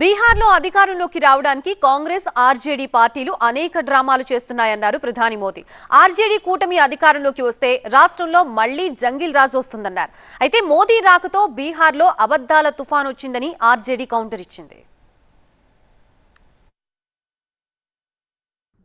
బీహార్లో అధికారంలోకి రావడానికి కాంగ్రెస్ ఆర్జేడీ పార్టీలు అనేక డ్రామాలు చేస్తున్నాయన్నారు ప్రధాని మోదీ. ఆర్జేడీ కూటమి అధికారంలోకి వస్తే రాష్ట్రంలో మళ్ళీ జంగిల్ రాజు వస్తుందన్నారు. అయితే మోదీ రాకతో బీహార్లో అబద్దాల తుఫాన్ వచ్చిందని ఆర్జేడీ కౌంటర్ ఇచ్చింది.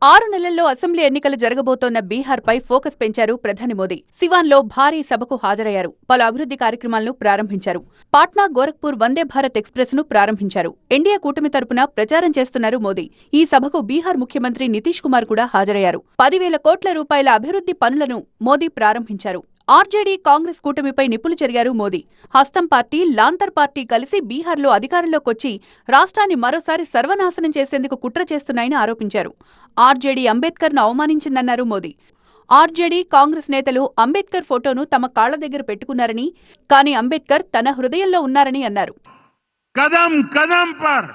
ఆరు నెలల్లో అసెంబ్లీ ఎన్నికలు జరగబోతోన్న బీహార్పై ఫోకస్ పెంచారు ప్రధాని మోదీ. సివాన్లో భారీ సభకు హాజరయ్యారు. పలు అభివృద్ధి కార్యక్రమాలను ప్రారంభించారు. పాట్నా గోరఖ్పూర్ వందే భారత్ ఎక్స్ప్రెస్ను ప్రారంభించారు. ఎన్డీఏ కూటమి తరపున ప్రచారం చేస్తున్నారు మోదీ. ఈ సభకు బీహార్ ముఖ్యమంత్రి నితీష్ కుమార్ కూడా హాజరయ్యారు. పదివేల కోట్ల రూపాయల అభివృద్ధి పనులను మోదీ ప్రారంభించారు. ఆర్జేడీ కాంగ్రెస్ కూటమిపై నిప్పులు చెరిగారు మోదీ హస్తం పార్టీ లాంతర్ పార్టీ కలిసి బీహార్లో అధికారంలోకొచ్చి రాష్ట్రాన్ని మరోసారి సర్వనాశనం చేసేందుకు కుట్ర చేస్తున్నాయని ఆరోపించారు ఆర్జేడీ అంబేద్కర్ను అవమానించిందన్నారు మోదీ ఆర్జేడీ కాంగ్రెస్ నేతలు అంబేద్కర్ ఫోటోను తమ కాళ్ల దగ్గర పెట్టుకున్నారని కానీ అంబేద్కర్ తన హృదయంలో ఉన్నారని అన్నారు कदम कदम पर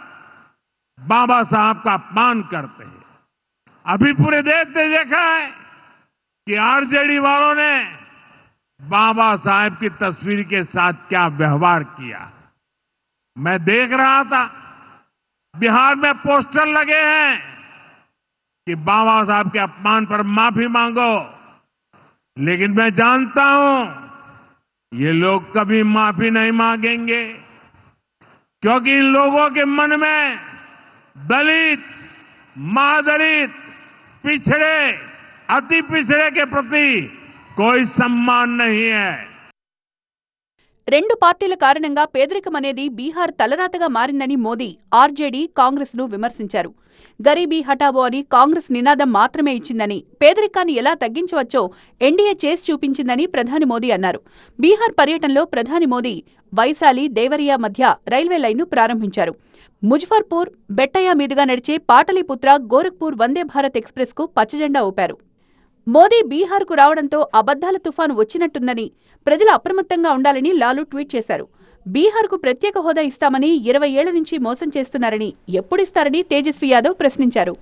बाबा साहब का अपमान करते हैं अभी पूरे देश ने देखा है कि आरजेडी वालों ने बाबा साहब की तस्वीर के साथ क्या व्यवहार किया? मैं देख रहा था। बिहार में पोस्टर लगे हैं कि बाबा साहब के अपमान पर माफ़ी मांगो। लेकिन मैं जानता हूँ, ये लोग कभी माफ़ी नहीं मांगेंगे, क्योंकि इन लोगों के मन में दलित महादलित पिछड़े, अति पिछड़े के प्रति రెండు పార్టీల కారణంగా పేదరికం అనేది బీహార్ తలరాతగా మారిందని మోదీ ఆర్జేడీ కాంగ్రెస్ను విమర్శించారు. గరీబీ హఠాబో అని కాంగ్రెస్ నినాదం మాత్రమే ఇచ్చిందని పేదరికాన్ని ఎలా తగ్గించవచ్చో ఎన్డీఏ చేసి చూపించిందని ప్రధాని మోదీ అన్నారు. బీహార్ పర్యటనలో ప్రధాని మోదీ వైశాలి దేవరియా మధ్య రైల్వే లైన్ను ప్రారంభించారు. ముజఫర్పూర్ బెట్టయ్య మీదుగా నడిచే పాటలీపుత్ర గోరఖ్పూర్ వందే భారత్ ఎక్స్ప్రెస్కు పచ్చజెండా ఊపారు. మోదీ బీహార్కు రావడంతో అబద్దాల తుఫాను వచ్చినట్టుందని ప్రజలు అప్రమత్తంగా ఉండాలని లాలు ట్వీట్ చేశారు. బీహార్కు ప్రత్యేక హోదా ఇస్తామని ఇరవై ఏళ్ళ నుంచి మోసం చేస్తున్నారని ఎప్పుడిస్తారని తేజస్వి యాదవ్ ప్రశ్నించారు.